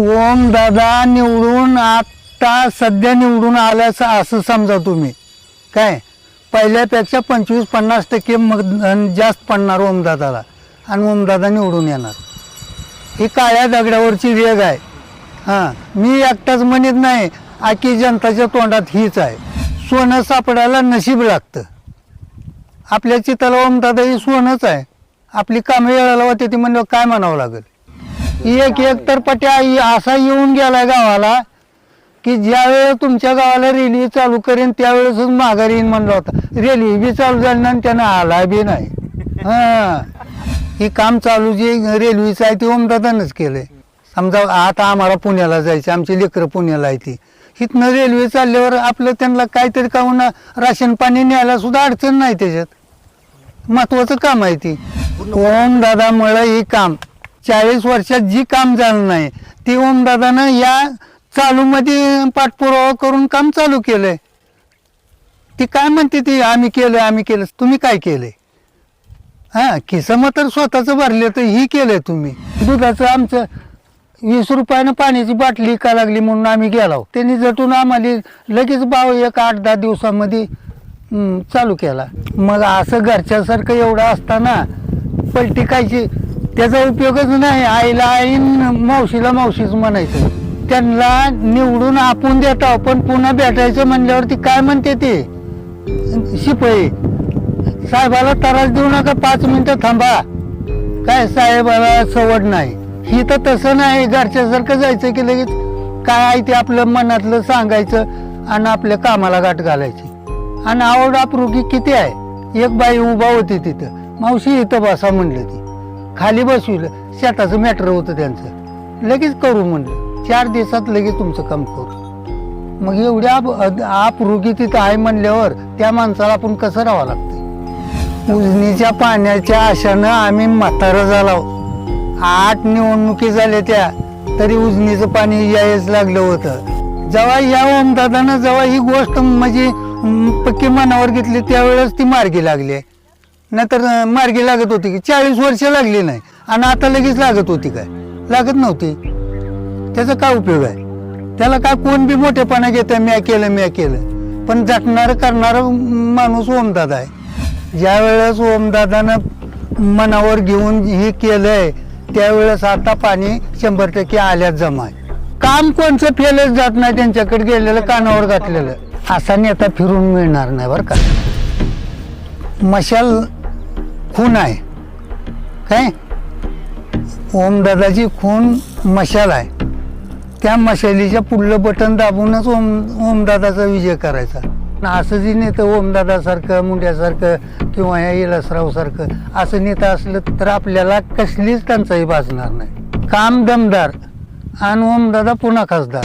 ओम दादा निवडून आत्ता सध्या निवडून आल्याचं असं समजा तुम्ही. काय? पहिल्यापेक्षा पंचवीस पन्नास टक्के मतदान जास्त पडणार ओमदादाला आणि ओमदादा निवडून येणार. ही काळ्या दगडावरची वेग आहे. हां मी एकटाच म्हणत नाही आखी जनताच्या तोंडात हीच आहे. सोनं सापडायला नशीब लागतं. आपल्या चिताला ओमदादा ही सोनंच आहे. आपली कामं वेळाला होते ती म्हणल्यावर काय म्हणावं लागेल? एक एक तर पट्या असा येऊन गेलाय गावाला की ज्यावेळेस तुमच्या गावाला रेल्वे चालू करेन त्यावेळेसच माघारी येईन म्हणलं होता. रेल्वे बी चालू झाली नाही आणि त्यानं आला बी नाही. हा. ही काम चालू जे रेल्वेचं आहे ते ओमदादानंच केलंय. समजा आता आम्हाला पुण्याला जायचं आमची लेकरं पुण्याला आहे ती. इथनं रेल्वे चालल्यावर आपलं त्यांना काहीतरी का होईना राशन पाणी न्यायला सुद्धा अडचण नाही त्याच्यात. महत्वाचं काम आहे ती. ओम दादामुळे हे काम. चाळीस वर्षात जी काम झालं नाही ती ओमदादानं या चालूमध्ये पाठपुरावा करून काम चालू केलंय. ती काय म्हणते ती आम्ही केलं आम्ही केलं तुम्ही काय केलंय? हा खिसं तर स्वतःच भरले तर ही केलंय तुम्ही. दुधाचं आमचं वीस रुपयानं पाण्याची बाटली का लागली म्हणून आम्ही गेलो त्यांनी जटून आम्हाला लगेच भाव एक आठ दहा दिवसामध्ये चालू केला. मग असं घरच्यासारखं एवढं असताना पलटी कायची त्याचा उपयोगच नाही. आईला आईन मावशीला मावशीच म्हणायचं. त्यांना निवडून आपण देतो पण पुन्हा भेटायचं म्हणल्यावरती काय म्हणते ते? शिपाई साहेबाला त्रास देऊ नका पाच मिनिटं थांबा. काय साहेबाला सवड नाही. ही तर तसं नाही. घरच्यासारखं जायचं की लगेच काय आहे ते आपलं मनातलं सांगायचं आणि आपल्या कामाला गाठ घालायची. आणि आवड अप्रुकी किती आहे? एक बाई उभा होती तिथं. मावशी इथं बसा म्हणलं ती. खाली बसविलं शेताचं मॅटर होतं त्यांचं. लगेच करू म्हणलं. चार दिवसात लगेच तुमचं काम करू. मग एवढ्या आप- आपरुगी तिथं आहे म्हणल्यावर त्या माणसाला आपण कसं राहावं लागतं उजनीच्या पाण्याच्या आशानं आम्ही म्हातारं झालो आठ निवडणुकी झाल्या त्या तरी उजनीचं पाणी यायच लागलं होतं. जेव्हा या ओमदादानं जेव्हा ही गोष्ट म्हणजे पक्की मनावर घेतली त्यावेळेस ती मार्गी लागली. नाहीतर अं, मार्गी लागत होती की चाळीस वर्ष लागली नाही आणि आता लगेच लागत होती काय? लागत नव्हती. त्याचा काय उपयोग आहे? त्याला काय कोण बी मोठेपणा घेतं म्या केलं म्या केलं. पण जटणारं करणारं माणूस ओमदादा आहे. ज्या वेळेस ओमदादानं मनावर घेऊन हे केलंय त्यावेळेस आता पाणी शंभर टक्के आल्यात जमा आहे. काम कोणचं फेलच जात नाही त्यांच्याकडे गेलेलं कानावर घातलेलं. असा नेता फिरून मिळणार नाही बरं का. मशाल खून आहे. काय? ओमदादाची खून मशाल आहे. त्या मशालीच्या पुढलं बटन दाबूनच ओम ओमदादाचा विजय करायचा. असं जी नेतं ओमदादासारखं मुंड्यासारखं किंवा या इलासरावसारखं असं नेतं असलं तर आपल्याला कसलीच टंचाई भासणार नाही. काम दमदार. आणि ओमदादा पुन्हा खासदार.